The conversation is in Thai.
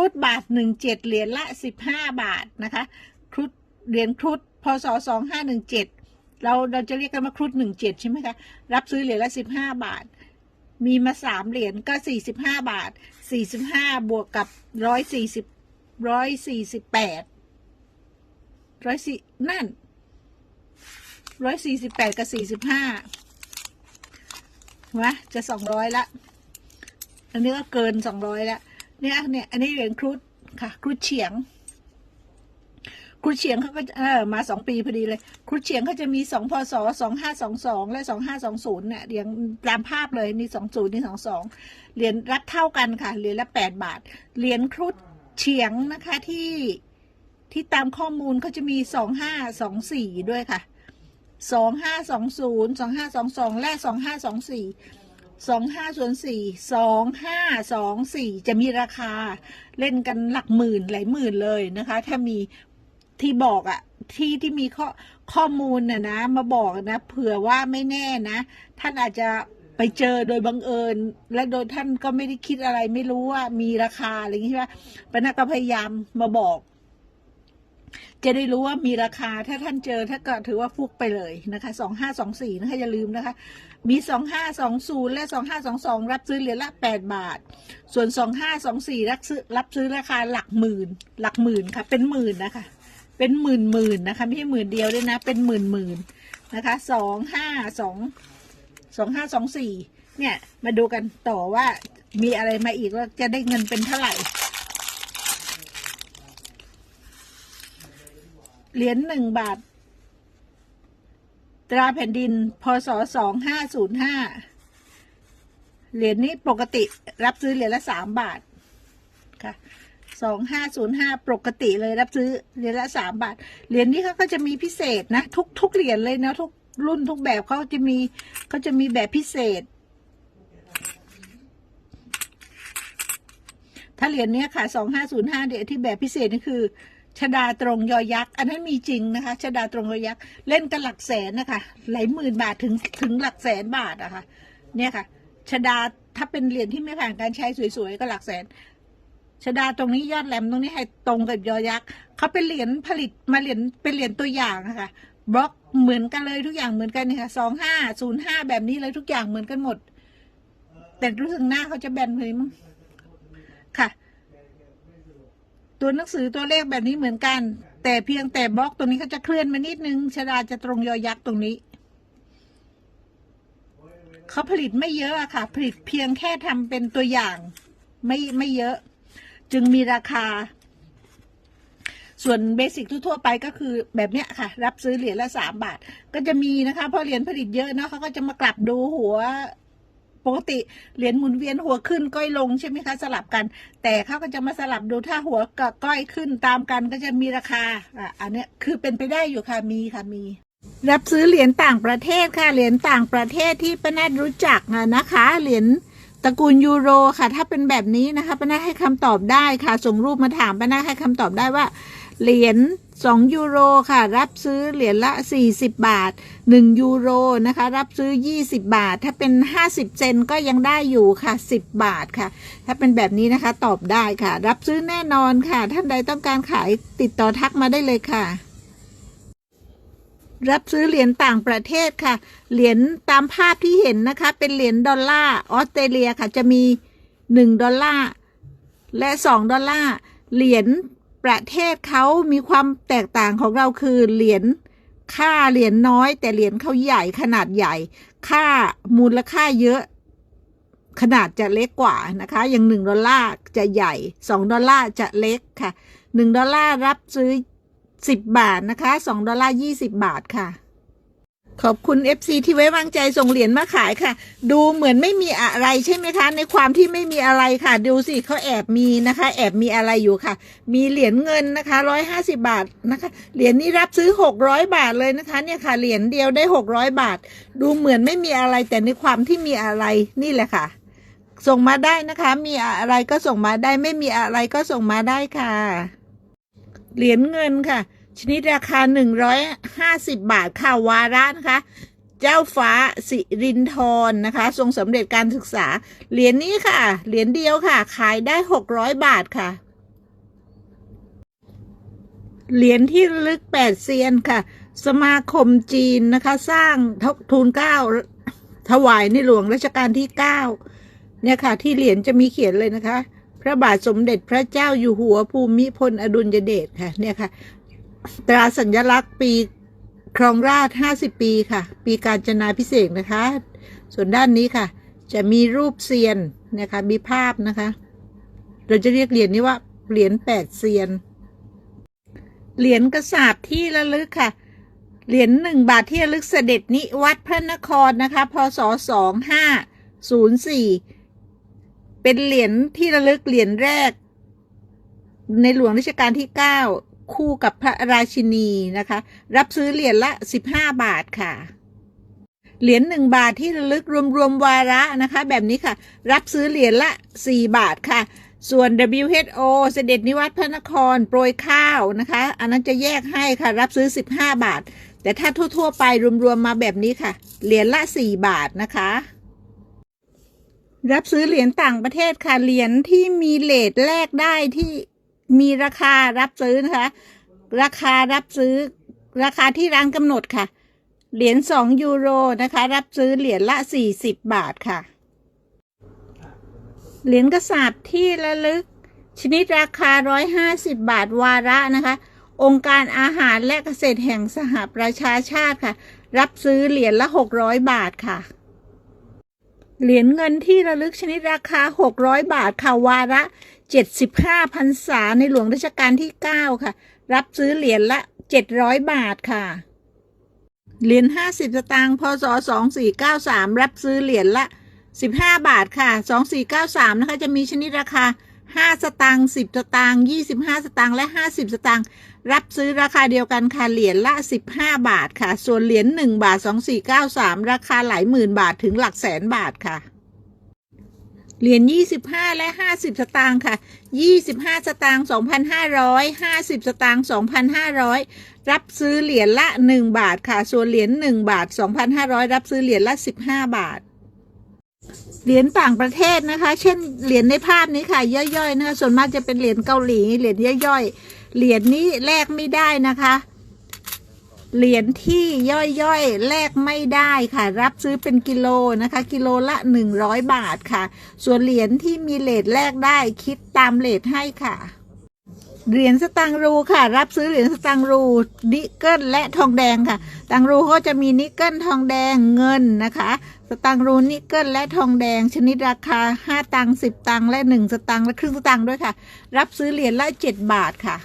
รุฑบาทหนึ่งเจ็ดเหรียญละสิบห้าบาทนะคะครุฑเหรียญครุฑพศสองห้าหนึ่งเจ็ดเราเราจะเรียกกันว่าครุฑหนึ่งเจ็ดใช่ไหมคะรับซื้อเหรียญละสิบห้าบาท มีมาสามเหรียญก็สี่สิบห้าบาทสี่สิบห้าบวกกับร้อยสี่สิบร้อยสี่สิบแปดร้อยสี่นั่นร้อยสี่สิบแปดกับสี่สิบห้าวะจะสองร้อยละ อันนี้ก็เกินสองร้อยล้ว เนี่ยเนี่ยอันนี้เหรียญครุฑค่ะครุฑเฉียงครุฑเฉียงเขาก็เออมาสองปีพอดีเลยครุฑเฉียงเขาจะมีสองพศสองห้าสองสองและสองห้าสองศูนย์เนี่ยเรียงตามภาพเลยนี่สองศูนย์นี่สองสองเหรียญรับเท่ากันค่ะเหรียญละแปดบาทเหรียญครุฑเฉียงนะคะที่ที่ตามข้อมูลเขาจะมีสองห้าสองสี่ด้วยค่ะสองห้าสองศูนย์สองห้าสองสองและสองห้าสองสี่ สองห้าส่วนสี่สองห้าสองสี่จะมีราคาเล่นกันหลักหมื่นหลายหมื่นเลยนะคะ ถ้ามีที่บอกอะที่ที่มีข้อข้อมูลน่ะนะ มาบอกนะ เผื่อว่าไม่แน่นะ ท่านอาจจะไปเจอโดยบังเอิญ และโดยท่านก็ไม่ได้คิดอะไรไม่รู้ว่ามีราคาอะไรอย่างนี้ใช่ไหมปนักก็พยายามมาบอก จะได้รู้ว่ามีราคาถ้าท่านเจอถ้าก็ถือว่าฟุกไปเลยนะคะสองห้าสองสี่นะคะอย่าลืมนะคะ มีสองห้าสองศูนย์และสองห้าสองสองรับซื้อเหรียญละแปดบาท ส่วนสองห้าสองสี่รับซื้อรับซื้อราคาหลักหมื่น หลักหมื่นค่ะ เป็นหมื่นนะคะ เป็นหมื่นหมื่นนะคะไม่ใช่หมื่นเดียวด้วยนะ เป็นหมื่นหมื่นนะคะสองห้าสองสองห้าสองสี่เนี่ยมาดูกันต่อว่ามีอะไรมาอีกว่าจะได้เงินเป็นเท่าไหร่ เหรียญหนึ่งบาท ตราแผ่นดิน พศสองห้าศูนย์ห้าเหรียญนี้ปกติรับซื้อเหรียญละสามบาท ค่ะสองห้าศูนย์ห้าปกติเลยรับซื้อเหรียญละสามบาท เหรียญนี้เขาก็จะมีพิเศษนะ ทุกทุกเหรียญเลยนะทุกรุ่นทุกแบบเขาจะมีเขาจะมีแบบพิเศษ ถ้าเหรียญนี้ค่ะสองห้าศูนย์ห้าเดี๋ยวที่แบบพิเศษนี่คือ ชดาตรงยอยักษ์ อันนั้นมีจริงนะคะชดาตรงยอยักษ์เล่นกันหลักแสนนะคะหลายหมื่นบาทถึงถึงหลักแสนบาทอะคะ่ะเนี่ยค่ะชดาถ้าเป็นเหรียญที่ไม่ผ่านการใช้สวยๆก็หลักแสนชดาตรงนี้ยอดแหลมตรงนี้ให้ตรงกับยอยักษ์เขาเป็นเหรียญผลิตมาเหรียญเป็นเหรียญตัวอย่างอะค่ะบล็อกเหมือนกันเลยทุกอย่างเหมือนกันเนี่ยค่ะสองห้าศูนย์ห้าแบบนี้เลยทุกอย่างเหมือนกันหมด แต่รู้สึกหน้าเขาจะแบนเลยมั้งค่ะ ตัวหนังสือตัวเลขแบบนี้เหมือนกัน แต่เพียงแต่บล็อกตรงนี้เขาจะเคลื่อนมานิดนึงชดาจะตรงยอยักษ์ตรงนี้เขาผลิตไม่เยอะอะค่ะ ผลิตเพียงแค่ทำเป็นตัวอย่าง ไม่ไม่เยอะ จึงมีราคา ส่วนเบสิกทั่วไปก็คือแบบเนี้ยค่ะ รับซื้อเหรียญละสามบาท ก็จะมีนะคะ เพราะเหรียญผลิตเยอะเนาะเขาก็จะมากลับดูหัว ปกติเหรียญหมุนเวียนหัวขึ้นก้อยลงใช่ไหมคะสลับกัน แต่เขาก็จะมาสลับดูถ้าหัวกับก้อยขึ้นตามกันก็จะมีราคาอะอันเนี้ยคือเป็นไปได้อยู่ค่ะมีค่ะมี รับซื้อเหรียญต่างประเทศค่ะเหรียญต่างประเทศที่ป้าแนทรู้จักอะนะคะเหรียญ ตระกูลยูโรค่ะ ถ้าเป็นแบบนี้นะคะป้านทให้คำตอบได้ค่ะ ส่งรูปมาถามป้านทให้คำตอบได้ว่า เหรียญ2ยูโรค่ะ รับซื้อเหรียญละ 40 บาท 1 ยูโรนะคะ รับซื้อ 20 บาท ถ้าเป็น 50 เซนก็ยังได้อยู่ค่ะ 10 บาทค่ะ ถ้าเป็นแบบนี้นะคะตอบได้ค่ะ รับซื้อแน่นอนค่ะ ท่านใดต้องการขายติดต่อทักมาได้เลยค่ะ รับซื้อเหรียญต่างประเทศค่ะ เหรียญตามภาพที่เห็นนะคะ เป็นเหรียญดอลลาร์ออสเตรเลียค่ะ จะมี 1 ดอลลาร์และ 2 ดอลลาร์ เหรียญประเทศเขามีความแตกต่างของเราคือเหรียญค่าเหรียญน้อย แต่เหรียญเขาใหญ่ขนาดใหญ่ ค่ามูลค่าเยอะ ขนาดจะเล็กกว่านะคะ อย่างหนึ่งดอลลาร์จะใหญ่สองดอลลาร์จะเล็กค่ะหนึ่งดอลลาร์รับซื้อ สิบบาทนะคะสองดอลลาร์ยี่สิบบาทค่ะ ขอบคุณ FC ที่ไว้วางใจส่งเหรียญมาขายค่ะ ดูเหมือนไม่มีอะไรใช่ไหมคะ ในความที่ไม่มีอะไรค่ะ ดูสิเขาแอบมีนะคะ แอบมีอะไรอยู่ค่ะ มีเหรียญเงินนะคะร้อยห้าสิบาทนะคะ เหรียญนี้รับซื้อหกร้อยบาทเลยนะคะ เนี่ยค่ะ เหรียญเดียวได้หกร้อยบาท ดูเหมือนไม่มีอะไรแต่ในความที่มีอะไรนี่แหละค่ะ ส่งมาได้นะคะ มีอะไรก็ส่งมาได้ ไม่มีอะไรก็ส่งมาได้ค่ะ เหรียญเงินค่ะ ชนิดราคา 150 บาทค่ะวาระนะคะ เจ้าฟ้าสิรินทรนะคะ ทรงสำเร็จการศึกษา เหรียญนี้ค่ะ เหรียญเดียวค่ะ ขายได้ 600 บาทค่ะ เหรียญที่ลึกแปดเซียนค่ะ สมาคมจีนนะคะ สร้างทูลเก้าถวายในหลวงรัชกาลที่เก้าเนี่ยค่ะ ที่เหรียญจะมีเขียนเลยนะคะ พระบาทสมเด็จพระเจ้าอยู่หัวภูมิพลอดุลยเดชค่ะเนี่ยค่ะ ตราสัญลักษณ์ปีครองราช 50 ปีค่ะ ปีการจนาพิเศษกนะคะ ส่วนด้านนี้ค่ะ จะมีรูปเซียนนะคะมีภาพนะคะ เราจะเรียกเหรียญนี้ว่าเหรียญแปดเซียน เหรียญกระสาบที่ระลึกค่ะ เหรียญหนึ่งบาทที่ระลึกเสด็จนิวัดพระนครนะคะ พศสองห้าศูนย์สี่ เป็นเหรียญที่ระลึกเหรียญแรก ในหลวงรัชกาลที่เก้าคู่กับพระราชินีนะคะ รับซื้อเหรียญละสิบาทค่ะ เหรียญหนึ่งบาทที่ระลึกรวมๆวมวาระนะคะ แบบนี้ค่ะ รับซื้อเหรียญละสี่บาทค่ะ ส่วน WHO เสด็จนิวัตพระนครโปรยข้าวนะคะ อันนั้นจะแยกให้ค่ะ รับซื้อ 15 บาท แต่ถ้าทั่ว ๆ ไปรวมๆมาแบบนี้ค่ะ เหรียญละ 4 บาทนะคะ รับซื้อเหรียญต่างประเทศค่ะ เหรียญที่มีเลทแลกได้ที่มีราคารับซื้อนะคะ ราคารับซื้อ ราคาที่ร้านกำหนดค่ะ เหรียญ2ยูโรนะคะ รับซื้อเหรียญละ40บบาทค่ะ เหรียญกระสาบที่ระลึก ชนิดราคา150บบาทวาระนะคะ องค์การอาหารและเกษตรแห่งสหประชาชาติค่ะ รับซื้อเหรียญละ600บาทค่ะ เหรียญเงินที่ระลึกชนิดราคา 600 บาทค่ะวาระ 75พรรษาในหลวงรัชกาลที่ 9 ค่ะ รับซื้อเหรียญละ 700 บาทค่ะ เหรียญ50 สตางค์พศ 2493 รับซื้อเหรียญละ 15 บาทค่ะ 2493 นะคะ จะมีชนิดราคา 5 สตางค์10 สตางค์25 สตางค์และ 50 สตางค์รับซื้อราคาเดียวกันค่ะเหรียญละ 15 บาทค่ะ ส่วนเหรียญ1บาท 2493 ราคาหลายหมื่นบาทถึงหลักแสนบาทค่ะเหรียญ25 และ 50 สตางค์ค่ะ 25 สตางค์2,500 50 สตางค์2,500 รับซื้อเหรียญละ 1 บาทค่ะ ส่วนเหรียญ1บาท 2,500 รับซื้อเหรียญละ 15 บาท เหรียญต่างประเทศนะคะ เช่นเหรียญในภาพนี้ค่ะย่อยๆนะคะส่วนมากจะเป็นเหรียญเกาหลีเหรียญย่อยๆเหรียญนี้แลกไม่ได้นะคะ เหรียญที่ย่อยๆแลกไม่ได้ค่ะ รับซื้อเป็นกิโลนะคะ กิโลละ 100 บาทค่ะ ส่วนเหรียญที่มีเลทแลกได้คิดตามเลทให้ค่ะ เหรียญสตังรูค่ะ รับซื้อเหรียญสตังรูนิกเกิลและทองแดงค่ะ ตังรูเขาจะมีนิกเกิลทองแดงเงินนะคะ สตังรูนิกเกิลและทองแดง ชนิดราคา 5 ตังค์10 ตังค์และ 1 สตังค์และครึ่งสตังค์ด้วยค่ะ รับซื้อเหรียญละ 7 บาทค่ะ